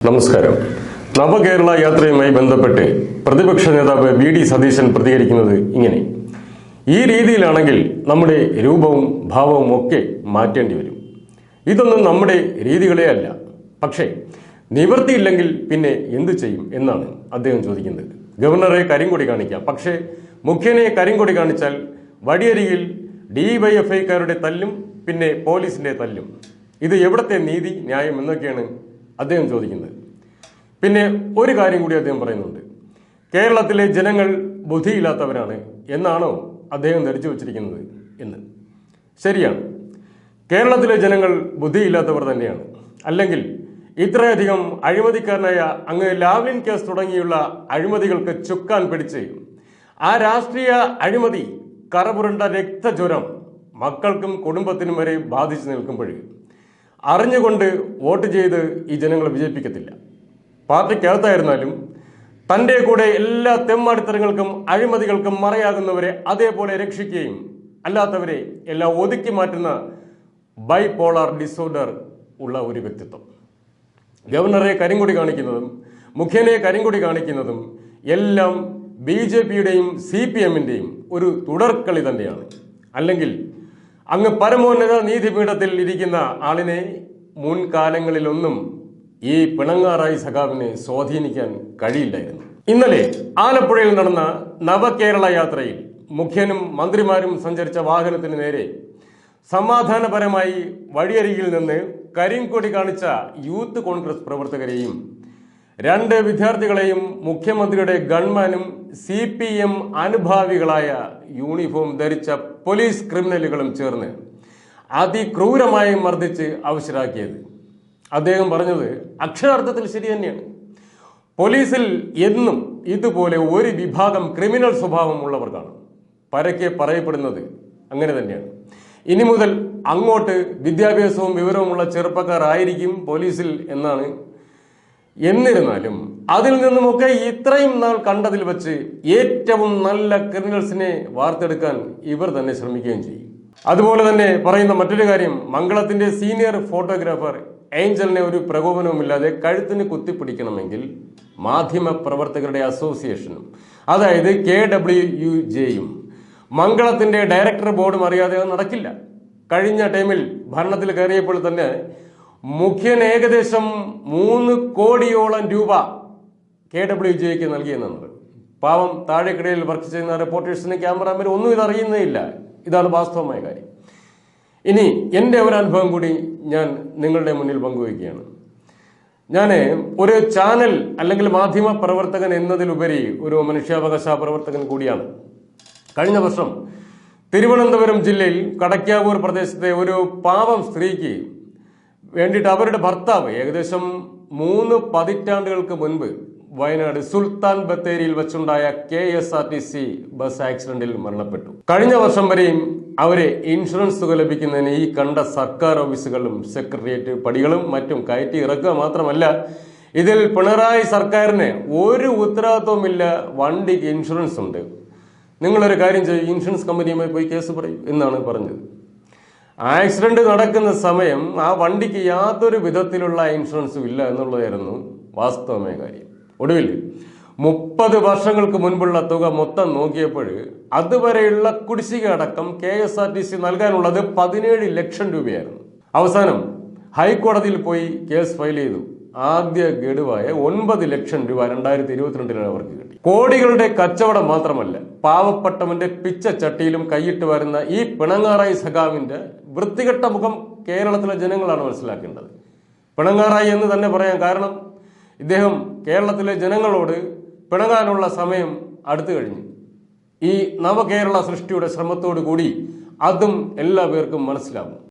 നമസ്കാരം. നവകേരള യാത്രയുമായി ബന്ധപ്പെട്ട് പ്രതിപക്ഷ നേതാവ് വി ഡി സതീശൻ പ്രതികരിക്കുന്നത് ഇങ്ങനെ. ഈ രീതിയിലാണെങ്കിൽ നമ്മുടെ രൂപവും ഭാവവും ഒക്കെ മാറ്റേണ്ടി വരും. ഇതൊന്നും നമ്മുടെ രീതികളെ അല്ല. പക്ഷേ നിവൃത്തിയില്ലെങ്കിൽ പിന്നെ എന്തു ചെയ്യും എന്നാണ് അദ്ദേഹം ചോദിക്കുന്നത്. ഗവർണറെ കരിങ്കൊടി കാണിക്കാം. പക്ഷേ മുഖ്യനെ കരിങ്കൊടി കാണിച്ചാൽ വടിയരിയിൽ ഡിവൈഎഫ്ഐക്കാരുടെ തല്ലും പിന്നെ പോലീസിന്റെ തല്ലും. ഇത് എവിടത്തെ നീതി ന്യായം എന്നൊക്കെയാണ് അദ്ദേഹം ചോദിക്കുന്നത്. പിന്നെ ഒരു കാര്യം കൂടി അദ്ദേഹം പറയുന്നുണ്ട്. കേരളത്തിലെ ജനങ്ങൾ ബുദ്ധിയില്ലാത്തവരാണ് എന്നാണോ അദ്ദേഹം ധരിച്ചു വച്ചിരിക്കുന്നത് എന്ന്. ശരിയാണ്. കേരളത്തിലെ ജനങ്ങൾ ബുദ്ധിയില്ലാത്തവർ തന്നെയാണ്. അല്ലെങ്കിൽ ഇത്രയധികം അഴിമതിക്കാരനായ അങ്ങ് ലാവ്ലിൻ കേസ് തുടങ്ങിയുള്ള അഴിമതികൾക്ക് ചുക്കാൻ പിടിച്ച് ആ രാഷ്ട്രീയ അഴിമതി കറപുരണ്ട രക്തജ്വരം മക്കൾക്കും കുടുംബത്തിനും വരെ ബാധിച്ചു നിൽക്കുമ്പോൾ അറിഞ്ഞുകൊണ്ട് വോട്ട് ചെയ്ത് ഈ ജനങ്ങളെ വിജയിപ്പിക്കത്തില്ല. പാർട്ടിക്കകത്തായിരുന്നാലും തന്റെ കൂടെ എല്ലാ തെമ്മാടിത്തരങ്ങൾക്കും അഴിമതികൾക്കും മറയാകുന്നവരെ അതേപോലെ രക്ഷിക്കുകയും അല്ലാത്തവരെ എല്ലാം ഒതുക്കി മാറ്റുന്ന ബൈപോളാർ ഡിസോർഡർ ഉള്ള ഒരു വ്യക്തിത്വം. ഗവർണറെ കരിങ്കൊടി കാണിക്കുന്നതും മുഖ്യനെ കരിങ്കൊടി കാണിക്കുന്നതും എല്ലാം ബി ജെ പിയുടെയും സി പി എമ്മിന്റെയും ഒരു തുടർക്കളി തന്നെയാണ്. അല്ലെങ്കിൽ അങ്ങ് പരമോന്നത നീതിപീഠത്തിൽ ഇരിക്കുന്ന ആളിനെ മുൻകാലങ്ങളിലൊന്നും ഈ പിണങ്ങാറായി സഖാവിനെ സ്വാധീനിക്കാൻ കഴിയില്ലായിരുന്നു. ഇന്നലെ ആലപ്പുഴയിൽ നടന്ന നവകേരള യാത്രയിൽ മുഖ്യനും മന്ത്രിമാരും സഞ്ചരിച്ച വാഹനത്തിന് നേരെ സമാധാനപരമായി വഴിയരികിൽ നിന്ന് കരിങ്കൊടി കാണിച്ച യൂത്ത് കോൺഗ്രസ് പ്രവർത്തകരെയും രണ്ട് വിദ്യാർത്ഥികളെയും മുഖ്യമന്ത്രിയുടെ ഗൺമാനും സി പി എം അനുഭാവികളായ യൂണിഫോം ധരിച്ച പോലീസ് ക്രിമിനലുകളും ചേർന്ന് അതിക്രൂരമായി മർദ്ദിച്ച് അവശരാക്കിയത്. അദ്ദേഹം പറഞ്ഞത് അക്ഷരാർത്ഥത്തിൽ ശരി തന്നെയാണ്. പോലീസിൽ എന്നും ഇതുപോലെ ഒരു വിഭാഗം ക്രിമിനൽ സ്വഭാവമുള്ളവർ കാണും. പരക്കെ പറയപ്പെടുന്നത് അങ്ങനെ തന്നെയാണ്. ഇനി മുതൽ അങ്ങോട്ട് വിദ്യാഭ്യാസവും വിവരവുമുള്ള ചെറുപ്പക്കാരായിരിക്കും പോലീസിൽ എന്നാണ് എന്നിരുന്നാലും അതിൽ നിന്നുമൊക്കെ ഇത്രയും നാൾ കണ്ടതിൽ വെച്ച് ഏറ്റവും നല്ല ക്രിമിനൽസിനെ വാർത്തെടുക്കാൻ ഇവർ തന്നെ ശ്രമിക്കുകയും ചെയ്യും. അതുപോലെ തന്നെ പറയുന്ന മറ്റൊരു കാര്യം മംഗളത്തിന്റെ സീനിയർ ഫോട്ടോഗ്രാഫർ ഏഞ്ചലിനെ ഒരു പ്രകോപനവുമില്ലാതെ കഴുത്തിന് കുത്തിപ്പിടിക്കണമെങ്കിൽ മാധ്യമ പ്രവർത്തകരുടെ അസോസിയേഷനും അതായത് കെ ഡബ്ല്യു യു ജെയും മംഗളത്തിന്റെ ഡയറക്ടർ ബോർഡും അറിയാതെ നടക്കില്ല. കഴിഞ്ഞ ടൈമിൽ ഭരണത്തിൽ കയറിയപ്പോൾ തന്നെ മുഖ്യൻ ഏകദേശം മൂന്ന് കോടിയോളം രൂപ കെ ഡബ്ല്യു ജിക്ക് നൽകിയെന്നുണ്ട്. പാവം താഴെക്കിടയിൽ വർക്ക് ചെയ്യുന്ന റിപ്പോർട്ടേഴ്സിന് ക്യാമറാമാർ ഒന്നും ഇതറിയുന്നേയില്ല ഇതാണ് വാസ്തവമായ കാര്യം. ഇനി എന്റെ ഒരു അനുഭവം കൂടി ഞാൻ നിങ്ങളുടെ മുന്നിൽ പങ്കുവയ്ക്കുകയാണ്. ഞാൻ ഒരു ചാനൽ അല്ലെങ്കിൽ മാധ്യമ പ്രവർത്തകൻ എന്നതിലുപരി ഒരു മനുഷ്യാവകാശ പ്രവർത്തകൻ കൂടിയാണ്. കഴിഞ്ഞ വർഷം തിരുവനന്തപുരം ജില്ലയിൽ കടക്കാവൂർ പ്രദേശത്തെ ഒരു പാവം സ്ത്രീക്ക് വേണ്ടിയിട്ട് അവരുടെ ഭർത്താവ് ഏകദേശം മൂന്ന് പതിറ്റാണ്ടുകൾക്ക് മുൻപ് വയനാട് സുൽത്താൻ ബത്തേരിയിൽ വെച്ചുണ്ടായ K S R T C bus ആക്സിഡന്റിൽ മരണപ്പെട്ടു. കഴിഞ്ഞ വർഷം വരെയും അവരെ ഇൻഷുറൻസ് തുക ലഭിക്കുന്നതിന് ഈ കണ്ട സർക്കാർ ഓഫീസുകളും സെക്രട്ടേറിയറ്റ് പടികളും മറ്റും കയറ്റി ഇറക്കുക മാത്രമല്ല ഇതിൽ പിണറായി സർക്കാരിന് ഒരു ഉത്തരവാദിത്വമില്ല വണ്ടിക്ക് ഇൻഷുറൻസ് ഉണ്ട് നിങ്ങളൊരു കാര്യം ചെയ്യും ഇൻഷുറൻസ് കമ്പനിയുമായി പോയി കേസ് പറയും എന്നാണ് പറഞ്ഞത്. ആക്സിഡന്റ് നടക്കുന്ന സമയം ആ വണ്ടിക്ക് യാതൊരു വിധത്തിലുള്ള ഇൻഷുറൻസും ഇല്ല എന്നുള്ളതായിരുന്നു വാസ്തവമായ കാര്യം. ഒടുവിൽ മുപ്പത് വർഷങ്ങൾക്ക് മുൻപുള്ള തുക മൊത്തം നോക്കിയപ്പോൾ അതുവരെയുള്ള കുടിശ്ശിക അടക്കം K S R T C നൽകാനുള്ളത് പതിനേഴ് ലക്ഷം രൂപയായിരുന്നു. അവസാനം ഹൈക്കോടതിയിൽ പോയി കേസ് ഫയൽ ചെയ്തു. ആദ്യ ഗഡുവായ ഒൻപത് ലക്ഷം രൂപ രണ്ടായിരത്തി ഇരുപത്തിരണ്ടിലാണ് അവർക്ക് കിട്ടി. കോടികളുടെ കച്ചവടം മാത്രമല്ല പാവപ്പെട്ടവന്റെ പിച്ച ചട്ടിയിലും കൈയിട്ട് വരുന്ന ഈ പിണങ്ങാറായി സഖാവിന്റെ വൃത്തികെട്ട മുഖം കേരളത്തിലെ ജനങ്ങളാണ് മനസ്സിലാക്കേണ്ടത്. പിണങ്ങാറായി എന്ന് തന്നെ പറയാം കാരണം ഇദ്ദേഹം കേരളത്തിലെ ജനങ്ങളോട് പിണങ്ങാനുള്ള സമയം അടുത്തു കഴിഞ്ഞു. ഈ നവകേരള സൃഷ്ടിയുടെ ശ്രമത്തോടു കൂടി അതും എല്ലാ പേർക്കും മനസ്സിലാവും